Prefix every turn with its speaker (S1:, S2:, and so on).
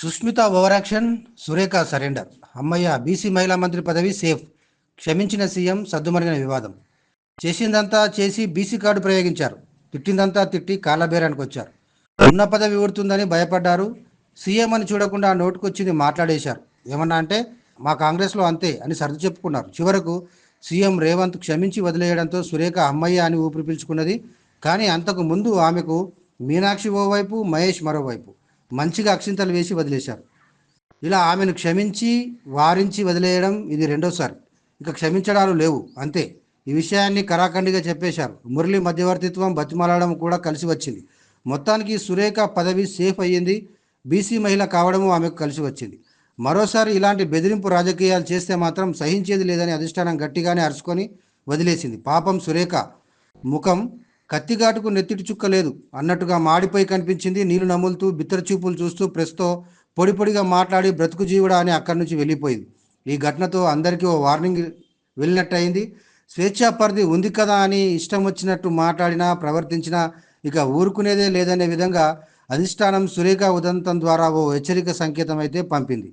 S1: Sushmita overaction Surekha surrender. అమ్మయ్య BC మహిళా మంత్రి పదవి సేఫ్. క్షమించిన సీఎం సద్దుమరిగిన వివాదం. చేసిందంతా చేసి బీసీ కార్డు ప్రయోగించారు. తిట్టిందంతా తిట్టి కాలబేరానికి వచ్చారు ఉన్న పదవి ఊడుతుందని భయపడ్డారు. సీఎం అని చూడకుండా నోటుకొచ్చింది మాట్లాడేశారు. ఏమన్నా అంటే మా కాంగ్రెస్లో అంతే అని సర్ది చెప్పుకున్నారు. చివరకు సీఎం రేవంత్ క్షమించి వదిలేయడంతో సురేఖ అమ్మయ్య అని ఊపిరి పీల్చుకున్నది. కానీ అంతకు ముందు ఆమెకు మీనాక్షి ఓవైపు మహేష్ మరోవైపు. మంచిగా అక్షింతలు వేసి వదిలేశారు. ఇలా ఆమెను క్షమించి వారించి వదిలేయడం ఇది రెండోసారి. ఇక క్షమించడాలు లేవు. అంతే. ఈ విషయాన్ని కరాఖండిగా చెప్పేశారు. మురళి మధ్యవర్తిత్వం బతిమాలడం కూడా కలిసి వచ్చింది. మొత్తానికి సురేఖ పదవి సేఫ్ అయ్యింది. బీసీ మహిళ కావడము ఆమెకు కలిసి వచ్చింది. మరోసారి ఇలాంటి బెదిరింపు రాజకీయాలు చేస్తే మాత్రం సహించేది లేదని అధిష్టానం గట్టిగానే అరుచుకొని వదిలేసింది. పాపం సురేఖ ముఖం కత్తిఘాటుకు నెత్తిటి చుక్క లేదు. అన్నట్టుగా మాడిపోయి కనిపించింది. నీళ్ళు నములుతూ బిత్తర చూపులు చూస్తూ ప్రెస్తో పొడి పొడిగా మాట్లాడి బ్రతుకు జీవుడా అని అక్కడి నుంచి వెళ్ళిపోయింది. ఈ ఘటనతో అందరికీ ఓ వార్నింగ్ వెళ్ళినట్టయింది. స్వేచ్ఛా పరిధి ఉంది కదా అని ఇష్టం వచ్చినట్టు మాట్లాడినా ప్రవర్తించినా ఇక ఊరుకునేదే లేదనే విధంగా అధిష్టానం సురేఖ ఉదంతం ద్వారా ఓ హెచ్చరిక సంకేతం అయితే పంపింది.